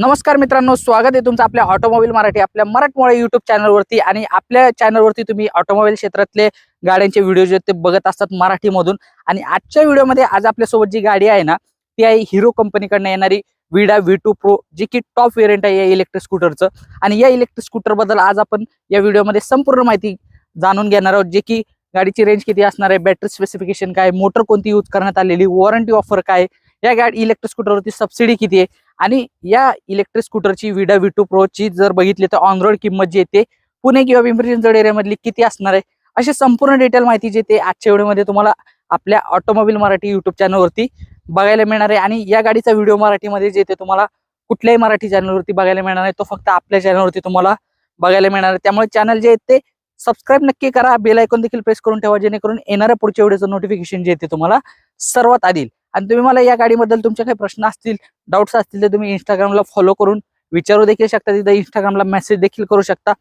नमस्कार मित्रांनो स्वागत आहे तुमचं आपल्या ऑटोमोबाईल मराठी आपल्या मराठमोळ्या युट्यूब चॅनलवरती आणि आपल्या चॅनलवरती तुम्ही ऑटोमोबाईल क्षेत्रातले गाड्यांचे व्हिडिओ जे ते बघत असतात मराठीमधून. आणि आजच्या व्हिडिओमध्ये आज आपल्यासोबत जी गाडी आहे ना ती आहे हिरो कंपनीकडनं येणारी विडा व्ही टू प्रो जी की टॉप वेरियंट आहे या इलेक्ट्रिक स्कूटरचं आणि या इलेक्ट्रिक स्कूटरबद्दल आज आपण या व्हिडिओमध्ये संपूर्ण माहिती जाणून घेणार आहोत जे की गाडीची रेंज किती असणार आहे बॅटरी स्पेसिफिकेशन काय मोटर कोणती यूज करण्यात आलेली वॉरंटी ऑफर काय या गाडी इलेक्ट्रिक स्कूटरवरती सबसिडी किती आहे आणि या इलेक्ट्रिक स्कूटरची विडा व्ही टू प्रोची जर बघितली तर ऑन रोड किंमत जी येते पुणे किंवा पिंपरी चिंचवड एरियामधली किती असणार आहे? अशी संपूर्ण डिटेल माहिती जी ते आजच्या व्हिडिओमध्ये तुम्हाला आपल्या ऑटोमोबाईल मराठी युट्यूब चॅनलवरती बघायला मिळणार आहे. आणि या गाडीचा व्हिडिओ मराठीमध्ये जे ते तुम्हाला कुठल्याही मराठी चॅनलवरती बघायला मिळणार आहे तो फक्त आपल्या चॅनलवरती तुम्हाला बघायला मिळणार आहे. त्यामुळे चॅनल जे आहेत ते सबस्क्राईब नक्की करा. बेल आयकॉन देखील प्रेस करून ठेवा जेणेकरून येणाऱ्या पुढच्या व्हिडिओचं नोटिफिकेशन जे आहे ते तुम्हाला सर्वात आधी आणि तुम्ही मला या गाडीबद्दल तुमचे काही प्रश्न असतील डाऊट्स असतील तर तुम्ही इंस्टाग्रामला फॉलो करून विचारू देखील शकता. तिथे इंस्टाग्रामला मेसेज देखील करू शकता.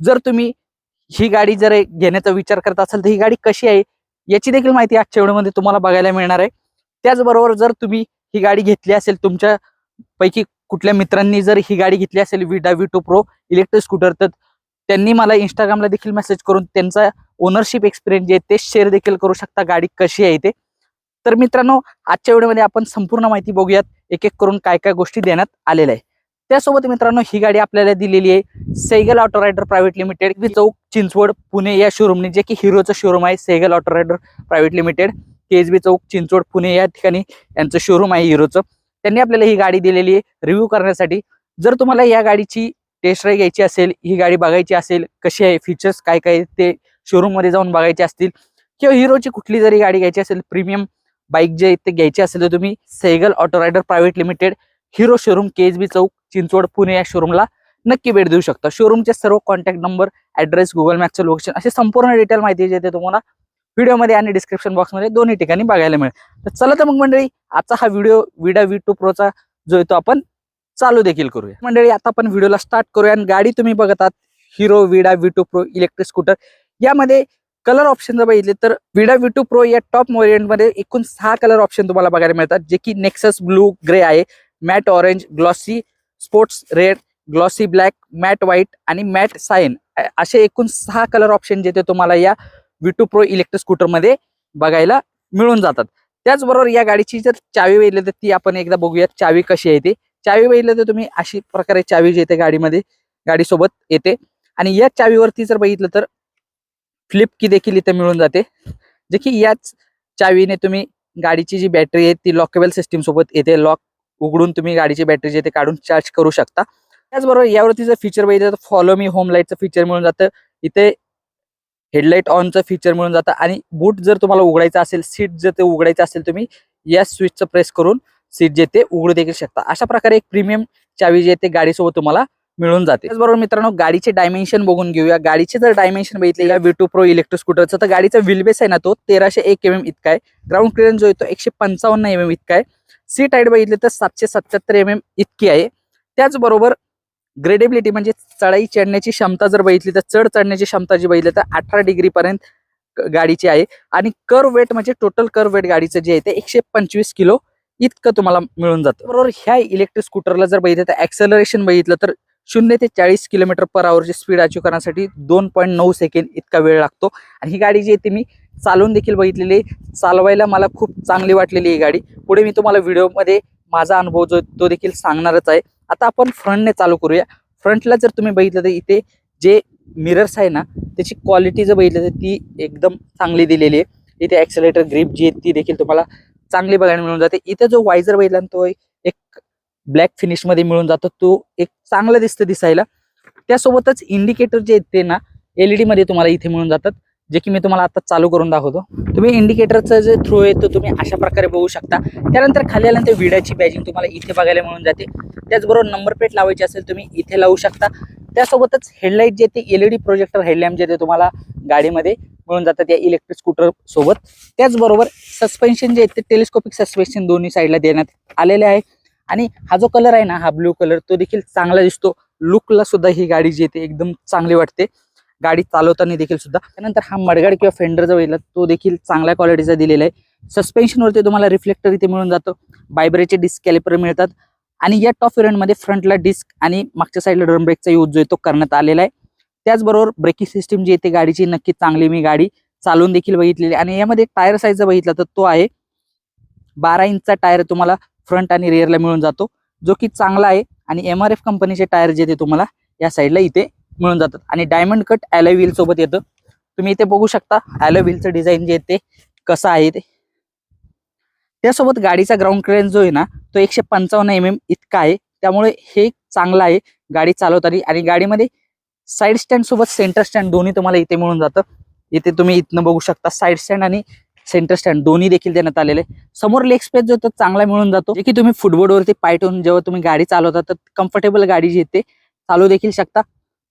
जर तुम्ही ही गाडी जर घेण्याचा विचार करत असाल तर ही गाडी कशी आहे याची देखील माहिती आजच्या व्हिडिओमध्ये तुम्हाला बघायला मिळणार आहे. त्याचबरोबर जर तुम्ही ही गाडी घेतली असेल तुमच्या पैकी कुठल्या मित्रांनी जर ही गाडी घेतली असेल Vida V two pro electric scooter तर त्यांनी मला इंस्टाग्रामला देखील मेसेज करून त्यांचा ओनरशिप एक्सपिरियन्स जे आहे ते शेअर देखील करू शकता गाडी कशी आहे ते. तर मित्रांनो आजच्या व्हिडिओमध्ये आपण संपूर्ण माहिती बघूयात एक एक करून काय काय गोष्टी देण्यात आलेल्या आहे त्यासोबत मित्रांनो ही गाडी आपल्याला दिलेली आहे Sehgal auto rider private limited वि चौक चिंचवड पुणे या शोरूमने जे की हिरोचं शोरूम आहे Sehgal auto rider private limited KSB चौक चिंचवड पुणे या ठिकाणी यांचं शोरूम आहे हिरोचं. त्यांनी आपल्याला ही गाडी दिलेली आहे रिव्ह्यू करण्यासाठी. जर तुम्हाला या गाडीची टेस्ट राईड घ्यायची असेल ही गाडी बघायची असेल कशी आहे फीचर्स काय काय ते शोरूममध्ये जाऊन बघायचे असतील किंवा हिरोची कुठली जरी गाडी घ्यायची असेल प्रीमियम बाईक जे इथे घ्यायची असेल तर तुम्ही Sehgal auto rider private limited Hero showroom KSB चौक चिंचवड पुणे या शोरूमला नक्की भेट देऊ शकता. शोरूमचे सर्व कॉन्टॅक्ट नंबर ऍड्रेस गुगल मॅपचं लोकेशन असे संपूर्ण डिटेल माहिती जे ते तुम्हाला व्हिडिओमध्ये आणि डिस्क्रिप्शन बॉक्समध्ये दोन्ही ठिकाणी बघायला मिळेल. तर चला तर मग मंडळी आजचा हा व्हिडिओ विडा व्ही टू प्रोचा जो आहे तो आपण चालू देखील करूया. मंडळी आता आपण व्हिडिओला स्टार्ट करूया आणि गाडी तुम्ही बघतात Hero Vida V two pro electric scooter यामध्ये कलर ऑप्शन जर बघितले तर विडा व्ही टू प्रो या टॉपमध्ये एकूण सहा कलर ऑप्शन तुम्हाला बघायला मिळतात जे की नेक्सस ब्लू ग्रे आहे matte orange glossy sports red glossy black matte white आणि मॅट सायन असे एकूण सहा कलर ऑप्शन जे ते तुम्हाला या व्ही टू प्रो इलेक्ट्रिक स्कूटरमध्ये बघायला मिळून जातात. त्याचबरोबर या गाडीची जर चावी बघितली तर ती आपण एकदा बघूयात चावी कशी आहे ती. चावी बघितलं तर तुम्ही अशी प्रकारे चावी जी येते गाडीमध्ये गाडीसोबत येते. आणि या चावीवरती जर बघितलं तर फ्लिप की देखील इथे मिळून जाते. जे की याच चावीने तुम्ही गाडीची जी बॅटरी आहे ती लॉकेबल सिस्टीम सोबत येते. लॉक उघडून तुम्ही गाडीची बॅटरी जी आहे ते काढून चार्ज करू शकता. त्याचबरोबर यावरती जर फीचर बघितलं तर फॉलो मी होम लाईटचं फीचर मिळून जातं. इथे हेडलाईट ऑनचं फीचर मिळून जातं. आणि बूट जर तुम्हाला उघडायचं असेल सीट जर ते उघडायचं असेल तुम्ही या स्विचचं प्रेस करून सीट जे ते उघडू देखील शकता. अशा प्रकारे एक प्रीमियम चावी जी आहे ते गाडीसोबत तुम्हाला मिळून जाते. त्याचबरोबर मित्रांनो गाडीचे डायमेन्शन बघून घेऊया. गाडीचे जर डायमेन्शन बघितले या व्ही टू प्रो इलेक्ट्रिक स्कूटरचं तर गाडीचा व्हीलबेस आहे ना तो तेराशे एक एम एम इतका आहे. ग्राउंड क्लिअरन्स जो आहे तो एकशे पंचावन्न एम एम इतका आहे. सीट हाईट बघितले तर सातशे सत्याहत्तर एम एम इतकी आहे. त्याचबरोबर ग्रेडेबिलिटी म्हणजे चढाई चढण्याची क्षमता जर बघितली तर चढ चढण्याची क्षमता जी बघितली तर अठरा डिग्रीपर्यंत गाडीची आहे. आणि कर वेट म्हणजे टोटल कर वेट गाडीचं जे आहे ते एकशे पंचवीस किलो इतकं तुम्हाला मिळून जातं. बरोबर ह्या इलेक्ट्रिक स्कूटरला जर बघितलं तर ऍक्सेलरेशन बघितलं तर शून्य ते चाळीस किलोमीटर पर आवरची स्पीड अचीव करण्यासाठी दोन पॉईंट नऊ सेकंड इतका वेळ लागतो. आणि ही गाडी जी आहे ती मी चालवून देखील बघितलेली आहे. चालवायला मला खूप चांगली वाटलेली ही गाडी. पुढे मी तुम्हाला व्हिडिओमध्ये माझा अनुभव जो तो देखील सांगणारच आहे. आता आपण फ्रंटने चालू करूया. फ्रंटला जर तुम्ही बघितलं तर इथे जे मिरर्स आहे ना त्याची क्वालिटी जर बघितलं तर ती एकदम चांगली दिलेली आहे. इथे ॲक्सिलेटर ग्रीप जी आहे ती देखील तुम्हाला चांगली बघायला मिळून जाते. इथे जो वायझर बघितला तो ब्लॅक फिनिशमध्ये मिळून जातो. तो एक चांगला दिसतं दिसायला. त्यासोबतच इंडिकेटर जे आहेत ते ना एलईडी मध्ये तुम्हाला इथे मिळून जातात जे की मी तुम्हाला आता चालू करून दाखवतो. तुम्ही इंडिकेटरचं जे थ्रू आहे तो तुम्ही अशा प्रकारे बघू शकता. त्यानंतर खाली आल्यानंतर विड्याची बॅजिंग तुम्हाला इथे बघायला मिळून जाते. त्याचबरोबर नंबर प्लेट लावायची असेल तुम्ही इथे लावू शकता. त्यासोबतच हेडलाईट जे ते एलईडी प्रोजेक्टर हेडलॅम्प जे ते तुम्हाला गाडीमध्ये मिळून जातात या इलेक्ट्रिक स्कूटर सोबत. त्याचबरोबर सस्पेन्शन जे आहेत ते टेलिस्कोपिक सस्पेन्शन दोन्ही साईडला देण्यात आलेले आहे. आणि हा जो कलर आहे ना हा ब्लू कलर तो देखील चांगला दिसतो. लुकला सुद्धा ही गाडी जी येते एकदम चांगली वाटते. गाडी चालवताना देखील सुद्धा. त्यानंतर हा मडगाड किंवा फेंडर जो येईल तो देखील चांगल्या क्वालिटीचा दिलेला आहे. सस्पेन्शनवरती तुम्हाला रिफ्लेक्टर इथे मिळून जातो. बायब्रेचे डिस्क कॅलिपर मिळतात. आणि या टॉपमध्ये फ्रंटला डिस्क आणि मागच्या साईडला ड्रम ब्रेकचा यूज जो आहे तो करण्यात आलेला आहे. त्याचबरोबर ब्रेकिंग सिस्टीम जी येते गाडीची नक्की चांगली मी गाडी चालवून देखील बघितलेली आहे. आणि यामध्ये टायर साईज बघितला तर तो आहे बारा इंचचा टायर तुम्हाला फ्रंट आणि रिअरला मिळून जातो. जो की चांगला आहे आणि एम आर एफ कंपनीचे टायर जे ते तुम्हाला या साईडला इथे मिळून जातात. आणि डायमंड कट ॲलो व्हील सोबत येतं. तुम्ही इथे बघू शकता ॲलो व्हीलचं डिझाईन जे आहे ते कसं आहे ते. त्यासोबत गाडीचा ग्राउंड क्लिअरन्स जो आहे ना तो एकशे पंचावन्न एम एम इतका आहे. त्यामुळे हे चांगलं आहे गाडी चालवताना. आणि गाडीमध्ये साईड स्टँड सोबत सेंटर स्टँड दोन्ही तुम्हाला इथे मिळून जातं. इथे तुम्ही इथनं बघू शकता साईड स्टँड आणि सेंटर स्टँड दोन्ही देखील देण्यात आलेले. समोर लेग स्पेस जो तो चांगला मिळून जातो. जे की तुम्ही फुटबोर्डवरती पाय ठेवून जेव्हा तुम्ही गाडी चालवता तर कम्फर्टेबल गाडी जी ते चालू देखील शकता.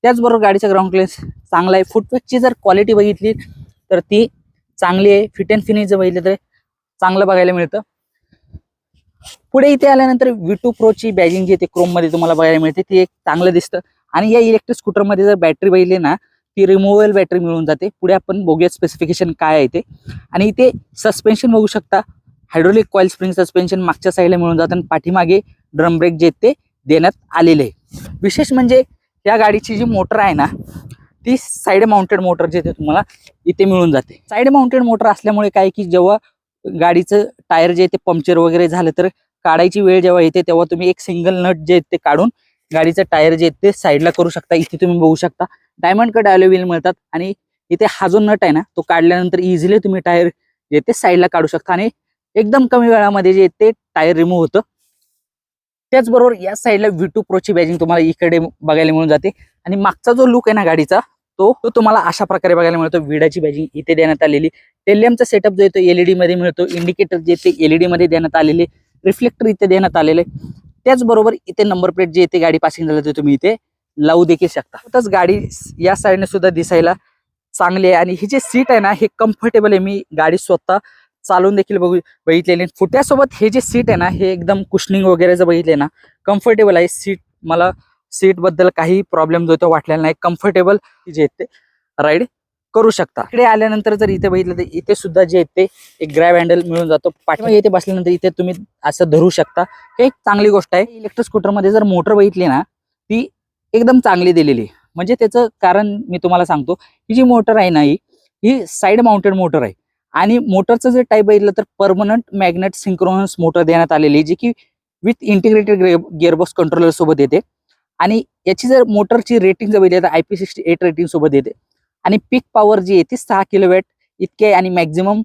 त्याचबरोबर गाडीचा ग्राउंड क्लिअरन्स चांगला आहे. फुटवेकची जर क्वालिटी बघितली तर ती चांगली आहे. फिट अँड फिनिश जर बघितलं तर चांगलं बघायला मिळतं. पुढे इथे आल्यानंतर व्ही टू प्रोची बॅजिंग जी आहे ती क्रोममध्ये तुम्हाला बघायला मिळते. ती एक चांगलं दिसतं. आणि या इलेक्ट्रिक स्कूटरमध्ये जर बॅटरी बघितली ना ती रिमूवेबल बॅटरी मिळून जाते. पुढे आपण बघूया स्पेसिफिकेशन काय आहे ते. आणि इथे सस्पेन्शन बघू शकता. हायड्रोलिक कॉईल स्प्रिंग सस्पेन्शन मागच्या साईडला मिळून जातं आणि पाठीमागे ड्रम ब्रेक जे आहेत ते देण्यात आलेले आहे. विशेष म्हणजे या गाडीची जी मोटर आहे ना ती साईड माउंटेड मोटर जे ते तुम्हाला इथे मिळून जाते. साईड माउंटेड मोटर असल्यामुळे काय की जेव्हा गाडीचं टायर जे आहे ते पंक्चर वगैरे झालं तर काढायची वेळ जेव्हा येते तेव्हा तुम्ही एक सिंगल नट जे आहेत ते काढून गाडीचं टायर जे ते साईडला करू शकता. इथे तुम्ही बघू शकता. डायमंड कट अवेलेबल व्हील मिळतात आणि इथे हा जो नट आहे ना तो काढल्यानंतर इझिली तुम्ही टायर जे ते साईडला काढू शकता. आणि एकदम कमी वेळामध्ये जे ते टायर रिमूव्ह होतं. त्याचबरोबर या साईडला व्ही टू प्रोची बॅजिंग तुम्हाला इकडे बघायला मिळून जाते. आणि मागचा जो लुक आहे ना गाडीचा तो तो तुम्हाला अशा प्रकारे बघायला मिळतो. विडाची बॅजिंग इथे देण्यात आलेली. टेलियमचा सेटअप जो आहे तो एलईडी मध्ये मिळतो. इंडिकेटर जे ते एलईडी मध्ये देण्यात आलेले. रिफ्लेक्टर इथे देण्यात आलेले. त्याचबरोबर इथे नंबर प्लेट जे येते गाडी पासिंग झालं ते तुम्ही इथे लावू देखील शकता. तसंच गाडी या साईडने सुद्धा दिसायला चांगली आहे. आणि ही जे सीट आहे ना हे कम्फर्टेबल आहे. मी गाडी स्वतः चालवून देखील बघू बघितलेली फुट्यासोबत हे जे सीट आहे ना हे एकदम कुशनिंग वगैरे जर बघितले ना कम्फर्टेबल आहे. सीट मला सीटबद्दल काही प्रॉब्लेम जो तो वाटलेला नाही. कम्फर्टेबल जे आहेत ते राईड करू शकता. इकडे आल्यानंतर जर इथे बघितलं तर इथे सुद्धा जे ते एक ग्रॅब हँडल मिळून जातो. पाठीमागे इथे बसल्यानंतर इथे तुम्ही असं धरू शकता. हे एक चांगली गोष्ट आहे. इलेक्ट्रिक स्कूटरमध्ये जर मोटर बघितली ना ती एकदम चांगली दिलेली. म्हणजे त्याचं कारण मी तुम्हाला सांगतो ही जी मोटर आहे ना ही ही साईड माउंटेड मोटर आहे. आणि मोटरचं जर टाईप बघितलं तर परमनंट मॅग्नेट सिंक्रोनस मोटर देण्यात आलेली जी की विथ इंटिग्रेटेड गिअरबॉक्स कंट्रोलर सोबत येते. आणि याची जर मोटरची रेटिंग जर बघितली तर I P sixty eight rating सोबत येते. आणि पीक पॉवर जी आहे ती सहा किलोवॅट इतके आहे आणि मॅक्झिमम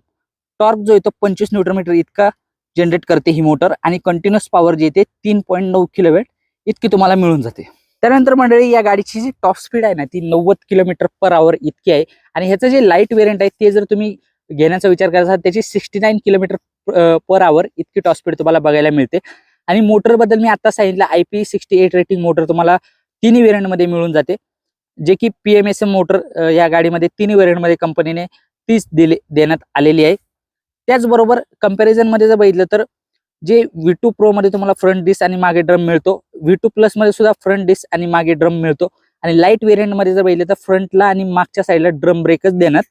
टॉर्क जो आहे तो पंचवीस न्यूटन मीटर इतका जनरेट करते ही मोटर आणि कंटिन्युअस पॉवर जी येते तीन पॉईंट नऊ किलोवॅट इतकी तुम्हाला मिळून जाते. त्यानंतर मंडळी या गाडीची जी टॉप स्पीड आहे ना ती नव्वद किलोमीटर पर आवर इतकी आहे आणि ह्याचं जे लाइट वेरियंट आहे ते जर तुम्ही घेण्याचा विचार करत असाल त्याची sixty nine kilometre per hour इतकी टॉप स्पीड तुम्हाला बघायला मिळते. आणि मोटरबद्दल मी आता सांगितलं I P sixty eight rating motor तुम्हाला तिन्ही वेरियंटमध्ये मिळून जाते. जे की P M S M motor या गाडीमध्ये तिन्ही व्हेरियंटमध्ये कंपनीने तीच दिले देण्यात आलेली आहे. त्याचबरोबर कंपॅरिझनमध्ये जर बघितलं तर जे व्ही टू प्रोमध्ये तुम्हाला फ्रंट डिस्क आणि मागे ड्रम मिळतो. व्ही टू प्लसमध्ये सुद्धा फ्रंट डिस्क आणि मागे ड्रम मिळतो. आणि लाइट व्हेरियंटमध्ये जर बघितलं तर फ्रंटला आणि मागच्या साईडला ड्रम ब्रेकच देण्यात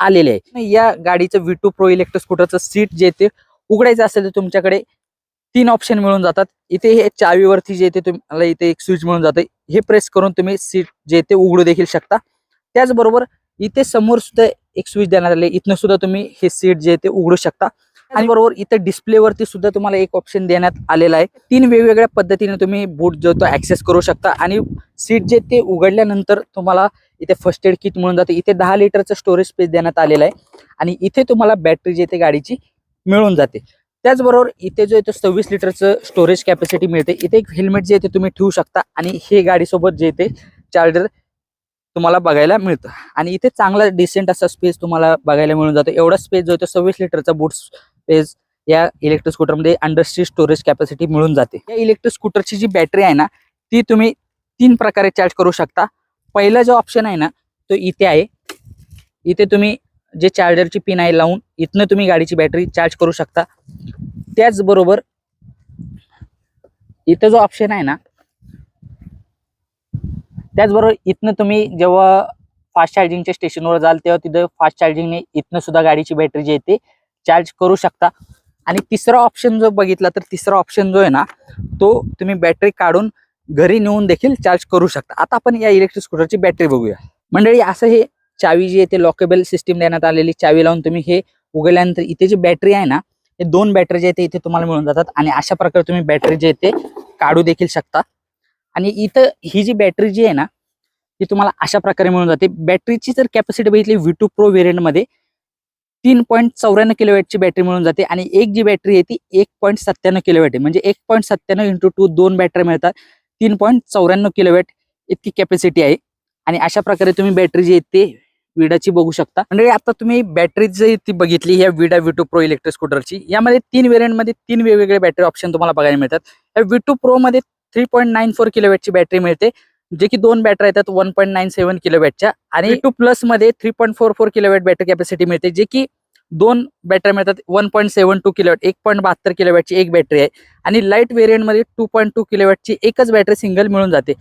आलेले आहे. या गाडीचं व्ही टू प्रो इलेक्ट्रिक स्कूटरचं सीट जे ते उघडायचं असेल तर तुमच्याकडे तीन ऑप्शन मिळून जातात. इथे हे चावीवरती जे ते तुम्हाला इथे एक स्विच मिळून जाते. हे प्रेस करून तुम्ही सीट जे ते उघडू देखील शकता. त्याचबरोबर इथे समोर सुद्धा एक स्विच देण्यात आले इथनं सुद्धा तुम्ही हे सीट जे ते उघडू शकता. आणि बरोबर इथे डिस्प्लेवरती सुद्धा तुम्हाला एक ऑप्शन देण्यात आलेला आहे. तीन वेगवेगळ्या पद्धतीने तुम्ही बूट जो तो ऍक्सेस करू शकता. आणि सीट जे ते उघडल्यानंतर तुम्हाला इथे फर्स्ट एड किट मिळून जाते. इथे दहा लिटरचं स्टोरेज स्पेस देण्यात आलेलं आहे. आणि इथे तुम्हाला बॅटरी जे ते गाडीची मिळून जाते. त्याचबरोबर इथे जो आहे तो सव्वीस लिटरचं स्टोरेज कॅपॅसिटी मिळते इथे एक हेल्मेट जे आहे ते तुम्ही ठेवू शकता आणि हे गाडीसोबत जे ते चार्जर तुम्हाला बघायला मिळतं. आणि इथे चांगला डिसेंट असा स्पेस तुम्हाला बघायला मिळून जातो. एवढा स्पेस जो आहे तो सव्वीस लिटरचा बूट स्पेस या इलेक्ट्रिक स्कूटरमध्ये अंडरस्ट्री स्टोरेज कॅपॅसिटी मिळून जाते. या इलेक्ट्रिक स्कूटरची जी बॅटरी आहे ना ती तुम्ही तीन प्रकारे चार्ज करू शकता. पहिला जो ऑप्शन आहे ना तो इथे आहे. इथे तुम्ही जे चार्जरची पिन आहे लावून इथनं तुम्ही गाडीची बॅटरी चार्ज करू शकता. त्याचबरोबर इथं जो ऑप्शन आहे ना त्याचबरोबर इथनं तुम्ही जेव्हा फास्ट चार्जिंगच्या स्टेशनवर जाल तेव्हा तिथं फास्ट चार्जिंगने इथनं सुद्धा गाडीची बॅटरी जी आहे ते चार्ज करू शकता. आणि तिसरा ऑप्शन जो बघितला तर तिसरा ऑप्शन जो आहे ना तो तुम्ही बॅटरी काढून घरी नेऊन देखील चार्ज करू शकता. आता आपण या इलेक्ट्रिक स्कूटरची बॅटरी बघूया. मंडळी असं हे चावी जी आहे ते लॉकेबल सिस्टीम देण्यात आलेली चावी लावून तुम्ही हे उघडल्यानंतर इथे जी बॅटरी आहे ना हे दोन बॅटरी जे आहे ते इथे तुम्हाला मिळून जातात आणि अशा प्रकारे तुम्ही बॅटरी जे आहे ते काढू देखील शकता. आणि इथं ही जी बॅटरी जी आहे ना ती तुम्हाला अशा प्रकारे मिळून जाते. बॅटरीची जर कॅपॅसिटी बघितली व्ही टू प्रो व्हेरियंटमध्ये तीन पॉईंट चौऱ्याण्णव किलोवॅटची बॅटरी मिळून जाते. आणि एक जी बॅटरी आहे ती एक पॉईंट सत्त्याण्णव किलोवॅट आहे. म्हणजे एक पॉईंट सत्त्याण्णव इंटू टू दोन बॅटरी मिळतात. तीन पॉईंट चौऱ्याण्णव किलोवॅट इतकी कॅपॅसिटी आहे. आणि अशा प्रकारे तुम्ही बॅटरी जी आहे ते विडाची बघू शकता. म्हणजे आता तुम्ही बॅटरी जी ती बघितली ह्या Vida V two pro electric स्कूटरची यामध्ये तीन व्हेरियंटमध्ये तीन वेगवेगळे बॅटरी ऑप्शन तुम्हाला बघायला मिळतात. या टू प्रो मध्ये थ्री पॉईंट नाईन फोर किलोवॅटची बॅटरी मिळते जे की दोन बॅटरी येतात वन पॉईंट नाईन सेव्हन किलोवॅटच्या आणि two प्लसमध्ये three point four four kilowatt battery capacity मिळते जे की दोन बॅटरी मिळतात one point seven two kilowatt एक पॉईंट बहात्तर किलोवॅटची एक बॅटरी आहे. आणि लाइट व्हेरियंटमध्ये टू पॉईंट टू किलोवॅटची एकच बॅटरी सिंगल मिळून जाते.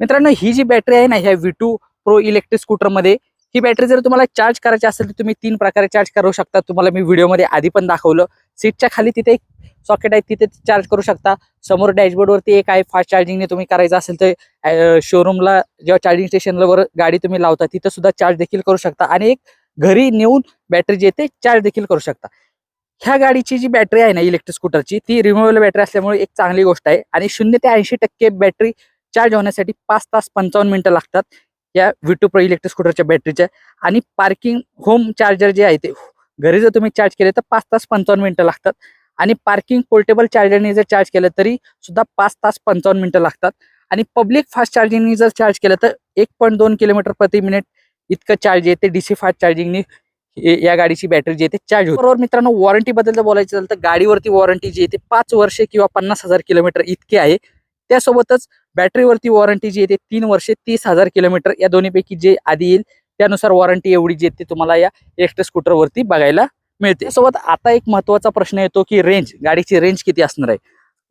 मित्रांनो ही जी बॅटरी आहे ना ह्या व्ही टू प्रो इलेक्ट्रिक स्कूटरमध्ये ही बॅटरी जर तुम्हाला चार्ज करायची असेल तर तुम्ही तीन प्रकारे चार्ज करू शकता. तुम्हाला मी व्हिडिओमध्ये आधी पण दाखवलं. सीटच्या खाली तिथे एक सॉकेट आहे तिथे चार्ज करू शकता. समोर डॅशबोर्डवरती एक आहे फास्ट चार्जिंगने तुम्ही करायचं असेल तर शोरूमला जेव्हा चार्जिंग स्टेशनवर गाडी तुम्ही लावता तिथं सुद्धा चार्ज देखील करू शकता. आणि एक घरी नेऊन बॅटरी जी ते चार्ज देखील करू शकता. ह्या गाडीची जी बॅटरी आहे ना इलेक्ट्रिक स्कूटरची ती रिमुवेबल बॅटरी असल्यामुळे एक चांगली गोष्ट आहे. आणि शून्य ते ऐंशी टक्के बॅटरी चार्ज होण्यासाठी पाच तास पंचावन्न मिनिटं लागतात. या व्ही टू प्रो इलेक्ट्रिक स्कूटरच्या बॅटरीच्या आणि पार्किंग होम चार्जर जे आहे ते घरी जर तुम्ही चार्ज केले तर पाच तास पंचावन्न मिनटं लागतात. आणि पार्किंग पोर्टेबल चार्जरने जर चार्ज केलं तरी सुद्धा पाच तास पंचावन्न मिनटं लागतात. आणि पब्लिक फास्ट चार्जिंगने जर चार्ज केलं तर एक पॉईंट दोन किलोमीटर प्रति मिनिट इतकं चार्ज येते. डी सी फास्ट चार्जिंगने या गाडीची बॅटरी जी आहे ते चार्ज होते. बरोबर मित्रांनो वॉरंटी बद्दल जर बोलायचं झालं तर गाडीवरती वॉरंटी जी आहे ते पाच वर्षे किंवा पन्नास हजार किलोमीटर इतकी आहे. त्यासोबतच बॅटरीवरती वॉरंटी जी येते तीन वर्षे तीस हजार किलोमीटर या दोन्हीपैकी जे आधी येईल त्यानुसार वॉरंटी एवढी जी येते तुम्हाला या इलेक्ट्रिक स्कूटरवरती बघायला मिळते. सोबत आता एक महत्त्वाचा प्रश्न येतो की रेंज गाडीची रेंज किती असणार आहे?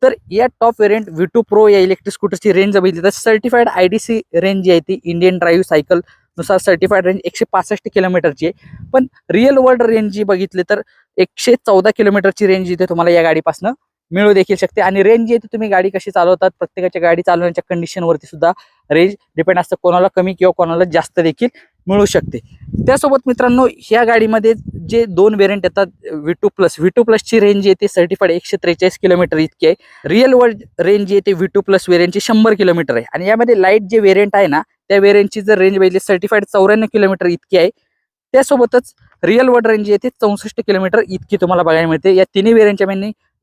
तर या top variant V two pro या इलेक्ट्रिक स्कूटरची रेंज बघितली तर certified I D C range जी आहे ती इंडियन ड्राईव्ह सायकलनुसार सर्टिफाईड रेंज एकशे पासष्ट किलोमीटरची आहे. पण रिअल वर्ल्ड रेंज जी बघितली तर एकशे चौदा किलोमीटरची रेंज इथे तुम्हाला या गाडीपासून मिळू देखील शकते. आणि रेंज जी आहे ती तुम्ही गाडी कशी चालवतात प्रत्येकाच्या गाडी चालवण्याच्या कंडिशनवरती सुद्धा रेंज डिपेंड असतं कोणाला कमी किंवा कोणाला जास्त देखील मिळू शकते. त्यासोबत मित्रांनो ह्या गाडीमध्ये जे दोन व्हेरियंट येतात V two plus V two प्लसची range येते आहे ती सर्टिफाईड एकशे त्रेचाळीस किलोमीटर इतकी आहे. रिअल वर्ल्ड रेंज जी आहे व्ही टू प्लस व्हेरियंटची शंभर किलोमीटर आहे. आणि यामध्ये लाइट जे व्हेरियंट आहे ना त्या व्हेरियंटची जर रेंज बघितली सर्टिफाईड चौऱ्याण्णव किलोमीटर इतकी आहे. त्यासोबतच रिअल वर्ल्ड रेंज येते आहे ती चौसष्ट किलोमीटर इतकी तुम्हाला बघायला मिळते. या तिन्ही व्हेरियंटच्या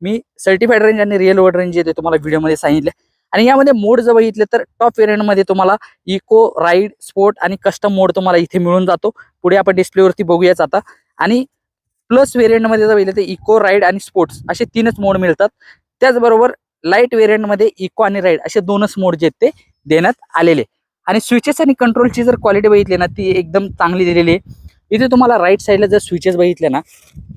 मी सर्टिफाईड रेंज आणि रिअल वर्ड रेंज येते आहे ते तुम्हाला व्हिडिओमध्ये सांगितले. आणि यामध्ये मोड जर बघितले तर टॉप वेरियंटमध्ये तुम्हाला इको राईड स्पोर्ट आणि कस्टम मोड तुम्हाला इथे मिळून जातो. पुढे आपण डिस्प्लेवरती बघूयाच आता. आणि प्लस वेरियंटमध्ये जर बघितलं तर इको राईड आणि स्पोर्ट्स असे तीनच मोड मिळतात. त्याचबरोबर लाइट वेरियंटमध्ये इको आणि राईड असे दोनच मोड जे आहेत ते देण्यात आलेले. आणि स्विचेस आणि कंट्रोलची जर क्वालिटी बघितली ना ती एकदम चांगली दिलेली आहे. इथे तुम्हाला राईट साईडला जर स्विचेस बघितले ना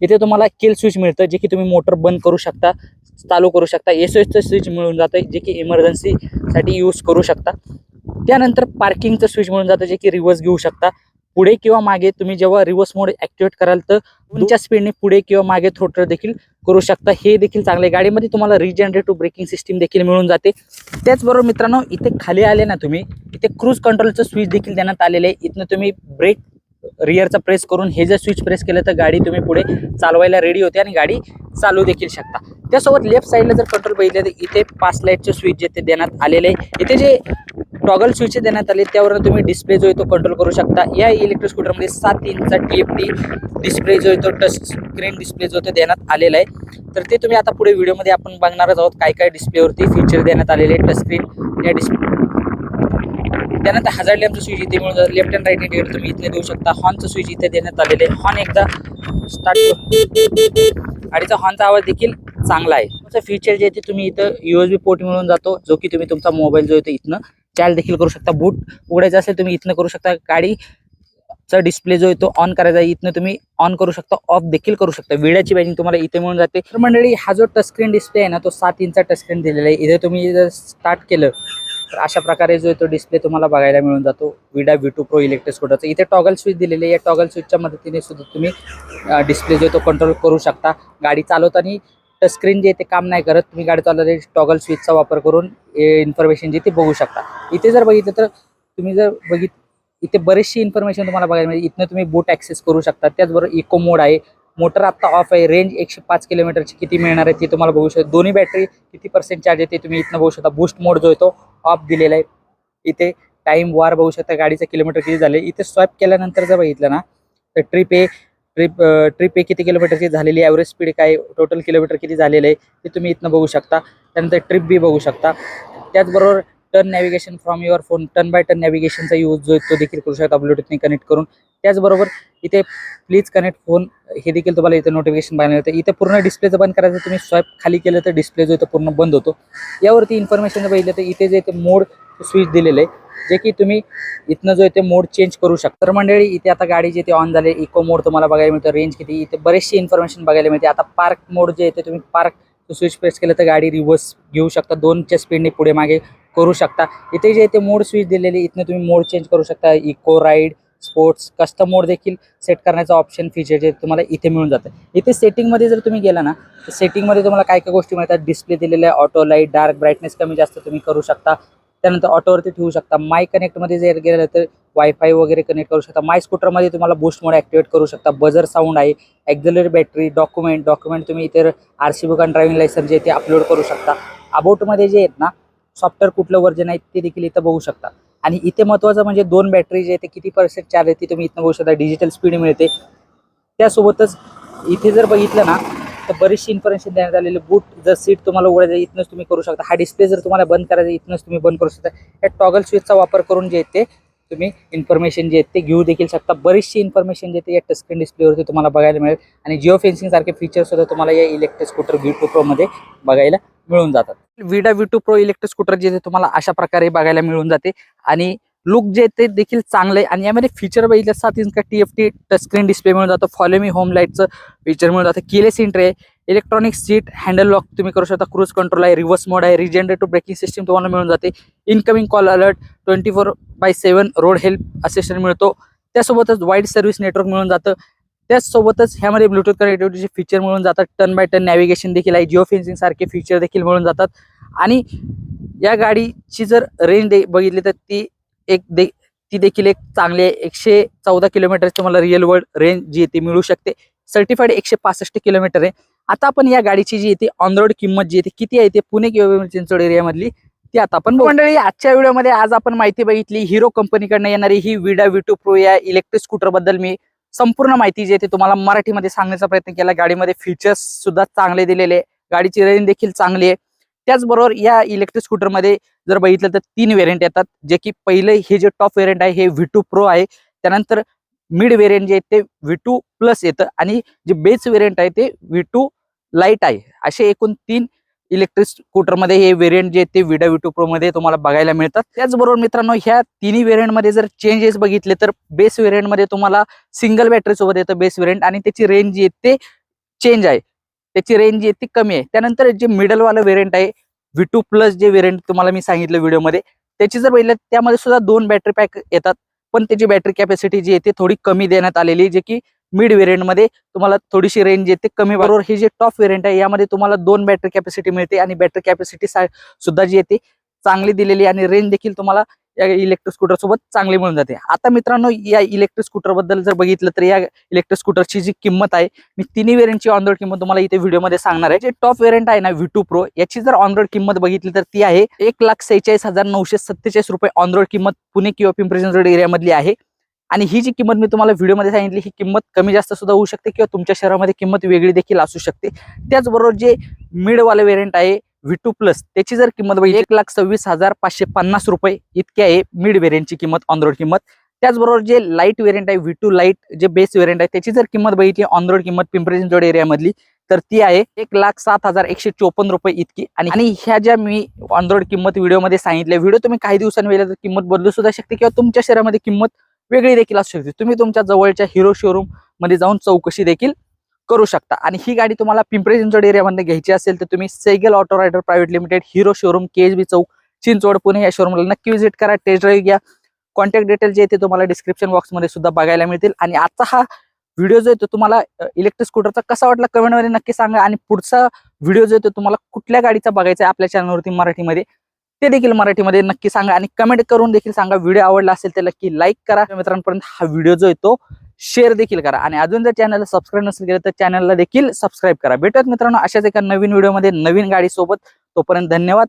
इथे तुम्हाला किल स्विच मिळतं जे की तुम्ही मोटर बंद करू शकता चालू करू शकता एस एसचं स्विच मिळून जातं जे की इमर्जन्सीसाठी यूज करू शकता. त्यानंतर पार्किंगचं स्विच मिळून जातं जे की रिव्हर्स घेऊ शकता. पुढे किंवा मागे तुम्ही जेव्हा रिव्हर्स मोड ऍक्टिवेट कराल तर तुमच्या स्पीडने पुढे किंवा मागे थ्रोटर देखील करू शकता. हे देखील चांगले गाडीमध्ये तुम्हाला रिजनरेटिव्ह ब्रेकिंग सिस्टीम देखील मिळून जाते. त्याचबरोबर मित्रांनो इथे खाली आले ना तुम्ही इथे क्रूज कंट्रोलचं स्विच देखील देण्यात आलेलं आहे. इथनं तुम्ही ब्रेक रिअरचा प्रेस करून हे जर स्विच प्रेस केलं तर गाडी तुम्ही पुढे चालवायला रेडी होते आणि गाडी चालू देखील शकता. त्यासोबत लेफ्ट साईडला जर कंट्रोल बघितलं तर इथे पाच लाईटचे स्विच जे ते देण्यात आलेले आहे. इथे जे टॉगल स्विच देण्यात आले त्यावर तुम्ही डिस्प्ले जो आहे तो कंट्रोल करू शकता. या इलेक्ट्रिक स्कूटरमध्ये सात इंचचा टी एफ टी डिस्प्ले जो आहे तो टच स्क्रीन डिस्प्ले जो तो देण्यात आलेला आहे. तर ते तुम्ही आता पुढे व्हिडिओमध्ये आपण बघणारच आहोत काय काय डिस्प्लेवरती फीचर देण्यात आलेले टच स्क्रीन या डिस्प्ले त्यानंतर हजार लॅम्पचं स्विच इथे मिळून लेफ्ट अँड राईट इंडिकेटर तुम्ही इथे देऊ शकता. हॉर्नचं स्विच इथे देण्यात आलेले आहे. हॉर्न एकदा स्टार्ट गाडीचा हॉर्नचा आवाज देखील चांगला आहे. तुमचं फीचर जे आहे ते तुम्ही इथं युएसबी पोर्ट मिळून जातो. जो की तुम्ही तुमचा मोबाईल जो आहे तो इथनं चार्ज देखील करू शकता. बूट उघडायचं असेल तुम्ही इथनं करू शकता. गाडी चा डिस्प्ले जो आहे तो ऑन करायचा आहे. इथनं तुम्ही ऑन करू शकता. ऑफ देखील करू शकता. वेळाची बॅजिंग तुम्हाला इथे मिळून जाते. तर मंडळी हा जो टच स्क्रीन डिस्प्ले आहे ना तो सात इंचा टच स्क्रीन दिलेला आहे. इथे तुम्ही जर स्टार्ट केलं तर अशा प्रकारे जो तो डिस्प्ले तुम्हाला बघायला मिळून जातो. Vida V two pro electric स्कूटरचा इथे टॉगल स्विच दिलेले आहे. या टॉगल स्विचच्या मदतीने सुद्धा तुम्ही डिस्प्ले जो आहे तो कंट्रोल करू शकता. गाडी चालवताना टचस्क्रीन जे ते काम नाही करत. तुम्ही गाडी चालवता टॉगल स्विचचा वापर करून इन्फॉर्मेशन जे ते बघू शकता. इथे जर बघितलं तर तुम्ही जर बघित इथे बरीचशी इन्फॉर्मेशन तुम्हाला बघायला मिळते इथनं तुम्ही बूट ॲक्सेस करू शकता. त्याचबरोबर इको मोड आहे. मोटर आत्ता ऑफ आहे. रेंज एकशे पाच किलोमीटरची किती मिळणार आहे ते तुम्हाला बघू शकता. दोन्ही बॅटरी किती पर्सेंट चार्ज आहे ते तुम्ही इथनं बघू शकता. बूस्ट मोड जो आहे तो ऑफ दिलेला आहे. इथे टाइम वार बघू शकता. गाडीचं किलोमीटर किती झाले इथे स्वॅप केल्यानंतर जर बघितलं ना तर ट्रिप ए ट्रिप ट्रिप हे किती किलोमीटरची झालेली ॲव्हरेज स्पीड काय? टोटल किलोमीटर किती झालेलं आहे? ते तुम्ही इथनं बघू शकता. त्यानंतर ट्रिप बी बघू शकता. त्याचबरोबर turn navigation from your phone turn by turn नॅव्हिगेशनचा use जो तो देखील करू शकता. ब्लूटूथने कनेक्ट करून. त्याचबरोबर इथे प्लीज कनेक्ट फोन हे देखील तुम्हाला इथे नोटिफिकेशन बघायला मिळतं. इथे पूर्ण डिस्प्लेचं बंद करायचं तुम्ही स्वॅप खाली केलं तर डिस्प्ले जो इथं पूर्ण बंद होतो. यावरती इन्फॉर्मेशन बघितलं तर इथे जे ते मोड स्विच दिलेलं आहे जे की तुम्ही इथनं जो इथे ते मोड चेंज करू शकता. तर मंडळी इथे आता गाडी जे ते ऑन झाले इको मोड तुम्हाला बघायला मिळतं. रेंज किती? इथे बरेचशी इन्फॉर्मेशन बघायला मिळते. आता पार्क मोड जे आहे ते तुम्ही पार्क स्विच प्रेस केलं तर गाडी रिव्हर्स घेऊ शकता. दोनच्या स्पीडने पुढे मागे करू शकता. इथे जे इथे मोड स्विच दिलेले इथनं तुम्ही मोड चेंज करू शकता. Eco ride sports custom mode देखील सेट करण्याचा ऑप्शन फीचर जे तुम्हाला इथे मिळून जातं. इथे सेटिंगमध्ये जर तुम्ही गेला ना तर सेटिंगमध्ये तुम्हाला काय काय गोष्टी मिळतात? डिस्प्ले दिलेले ऑटो लाइट डार्क ब्राईटनेस कमी जास्त तुम्ही करू शकता. त्यानंतर ऑटोवरती ठेवू शकता. माय कनेक्टमध्ये जर गेलं तर वायफाय वगैरे कनेक्ट करू शकता. माय स्कूटरमध्ये तुम्हाला बूस्ट मोड ॲक्टिवेट करू शकता. बजर साऊंड आहे ॲक्झलरी बॅटरी डॉक्युमेंट डॉक्युमेंट तुम्ही इतर आर सी बुक आणि ड्रायव्हिंग लायसन्स जे ते अपलोड करू शकता. अबाउटमध्ये जे आहेत ना सॉफ्टवेअर कुठलं वर्जन आहे ते देखील इथं बघू शकता. आणि इथे महत्त्वाचं म्हणजे दोन बॅटरी जे आहे ते किती पर्सेंट चार्ज आहे ती तुम्ही इथनं बघू शकता. डिजिटल स्पीड मिळते. त्यासोबतच इथे जर बघितलं ना तर बरीचशी इन्फॉर्मेशन देण्यात आलेली बूट जर सीट तुम्हाला उघडायचं इथनंच तुम्ही करू शकता. हा डिस्प्ले जर तुम्हाला बंद करायचा इथनंच तुम्ही बंद करू शकता. या टॉगल स्विचचा वापर करून जे आहे ते तुम्ही इन्फॉर्मेशन जे आहेत ते घेऊ देखील शकता. बरीचशी इन्फॉर्मेशन जे आहे ते या टचस्क्रीन डिस्प्लेवरती तुम्हाला बघायला मिळेल. आणि जिओ फेन्सिंग सारखे तुम्हाला या इलेक्ट्रिक स्कूटर व्ही टू प्रोमध्ये बघायला मिळून जातात. Vida V two pro electric scooter जे आहे ते तुम्हाला अशा प्रकारे बघायला मिळून जाते. आणि लुक जे ते देखील चांगलं आहे. आणि यामध्ये फीचर बघितलं सात इंच का T F T touch screen display मिळून जातं. फॉलो मी होम लाईटचं फीचर मिळून जातं. केलेस एंट्री आहे. इलेक्ट्रॉनिक सीट हँडल लॉक तुम्ही करू शकता. क्रूज कंट्रोल आहे रिव्हर्स मोड आहे रिजनरेटिव्ह ब्रेकिंग सिस्टीम तुम्हाला मिळून जाते. Incoming call alert twenty four by seven road help assistant मिळतो. त्यासोबतच वाईड सर्व्हिस नेटवर्क मिळून जातं. त्याचसोबतच ह्यामध्ये ब्लूटूथ कनेक्टिव्हिटीचे फीचर मिळून जातात. टर्न बाय टर्न नॅव्हिगेशन देखील आहे. जिओ फेन्सिंग सारखे फीचर देखील मिळून जातात. आणि या गाडीची जर रेंज दे बघितली तर ती एक दे ती देखील एक चांगली आहे. एकशे चौदा किलोमीटरची तुम्हाला रिअल वर्ल्ड रेंज जी आहे ती मिळू शकते. सर्टिफाईड एकशे पासष्ट किलोमीटर आहे. आता आपण या गाडीची जी येते ऑन रोड किंमत जी येते किती आहे? ते पुणे किंवा चिंचवड एरियामधली ती आता आपण मंडळी आजच्या व्हिडिओमध्ये आज आपण माहिती बघितली हिरो कंपनीकडनं येणारी ही विडा व्ही टू प्रो या इलेक्ट्रिक स्कूटरबद्दल मी संपूर्ण माहिती जी आहे ती तुम्हाला मराठीमध्ये सांगण्याचा प्रयत्न केला. गाडीमध्ये फीचर्स सुद्धा चांगले दिलेले आहे. गाडीची रेंज देखील चांगली आहे. त्याचबरोबर या इलेक्ट्रिक स्कूटरमध्ये जर बघितलं तर तीन व्हेरियंट येतात. जे की पहिले हे जे टॉप व्हेरियंट आहे हे व्ही टू प्रो आहे. त्यानंतर मिड व्हेरियंट जे आहे ते व्ही टू प्लस येतं. आणि जे बेस व्हेरियंट आहे ते व्ही टू लाइट आहे. असे एकूण तीन इलेक्ट्रिक स्कूटरमध्ये हे व्हेरियंट जे आहेत ते विडा व्ही टू प्रो मध्ये तुम्हाला बघायला मिळतात. त्याचबरोबर मित्रांनो ह्या तिन्ही व्हेरियंटमध्ये जर चेंजेस बघितले तर बेस व्हेरियंटमध्ये तुम्हाला सिंगल बॅटरी सोबत येतं बेस व्हेरियंट आणि त्याची रेंज जी आहे ते चेंज आहे. त्याची रेंज आहे ती कमी आहे. त्यानंतर जे मिडलवालं वेरियंट व्हेरियंट आहे व्ही टू प्लस जे व्हेरियंट तुम्हाला मी सांगितलं व्हिडिओमध्ये त्याची जर बघितलं त्यामध्ये सुद्धा दोन बॅटरी पॅक येतात. पण त्याची बॅटरी कॅपॅसिटी जी येते थोडी कमी देण्यात आलेली आहे जे की मिड वेरियंटमध्ये तुम्हाला थोडीशी रेंज येते कमी. बरोबर हे जे टॉप व्हेरियंट आहे यामध्ये तुम्हाला दोन बॅटरी कॅपॅसिटी मिळते आणि बॅटरी कॅपॅसिटी सुद्धा जी येते चांगली दिलेली आणि रेंज देखील तुम्हाला या इलेक्ट्रिक स्कूटर सोबत चांगली मिळून जाते. आता मित्रांनो या इलेक्ट्रिक स्कूटरबद्दल जर बघितलं तर या इलेक्ट्रिक स्कूटरची जी किंमत आहे मी तिन्ही वेरियंटची ऑन रोड किंमत तुम्हाला इथे व्हिडिओमध्ये सांगणार आहे. जे टॉप वेरियंट आहे ना व्ही टू प्रो याची जर ऑन रोड किंमत बघितली तर ती आहे एक लाख सेहेचाळीस हजार नऊशे सत्तेचाळीस रुपये ऑन रोड किंमत पुणे किंवा पिंपरी चिंचवड एरियामधली आहे. आणि ही जी किंमत मी तुम्हाला व्हिडिओमध्ये सांगितली ही किंमत कमी जास्त सुद्धा होऊ शकते किंवा तुमच्या शहरामध्ये किंमत वेगळी देखील असू शकते. त्याचबरोबर जे मिडवाले वेरियंट आहे व्ही टू प्लस त्याची जर किंमत बघितली एक लाख सव्वीस हजार पाचशे पन्नास रुपये इतकी आहे मिड व्हेरियंटची किंमत ऑन रोड किंमत. त्याचबरोबर जे लाइट व्हेरियंट आहे व्ही टू लाइट जे बेस व्हेरियंट आहे त्याची जर किंमत बघितली ऑन रोड किंमत पिंपरी चिंचवड एरियामधली तर ती आहे एक लाख सात हजार एकशे चोपन्न रुपये इतकी. आणि आणि ह्या ज्या मी ऑन रोड किंमत व्हिडिओमध्ये सांगितल्या व्हिडिओ तुम्ही काही दिवसांनी वेळेला तर किंमत बदलू सुद्धा शकते किंवा तुमच्या शहरामध्ये किंमत वेगळी देखील असू शकते. तुम्ही तुमच्या जवळच्या हिरो शोरूममध्ये जाऊन चौकशी देखील करू शकता. आणि ही गाडी तुम्हाला पिंपरी चिंचवड एरियामध्ये घ्यायची असेल तर तुम्ही Sehgal auto rider private limited Hero showroom KSB चौक चिंचवड पुणे या शोरूमला नक्की व्हिजिट करा. टेस्ट ड्राईव्ह घ्या. कॉन्टॅक्ट डिटेल जे आहे ते तुम्हाला डिस्क्रिप्शन बॉक्समध्ये सुद्धा बघायला मिळतील. आणि आजचा हा व्हिडिओ जो आहे तो तुम्हाला इलेक्ट्रिक स्कूटरचा कसा वाटला कमेंटमध्ये नक्की सांगा. आणि पुढचा व्हिडिओ जो आहे तो तुम्हाला कुठल्या गाडीचा बघायचा आहे आपल्या चॅनलवरती मराठीमध्ये ते देखील मराठीमध्ये नक्की सांगा. आणि कमेंट करून देखील सांगा. व्हिडिओ आवडला असेल तर नक्की लाईक करा. मित्रांपर्यंत हा व्हिडिओ जो आहे तो शेअर देखील करा. आणि अजून जर चॅनलला सबस्क्राईब नसेल केलं तर चॅनलला देखील सबस्क्राईब करा. भेटत मित्रांनो अशाच एका नवीन व्हिडिओमध्ये नवीन गाडीसोबत. तोपर्यंत धन्यवाद.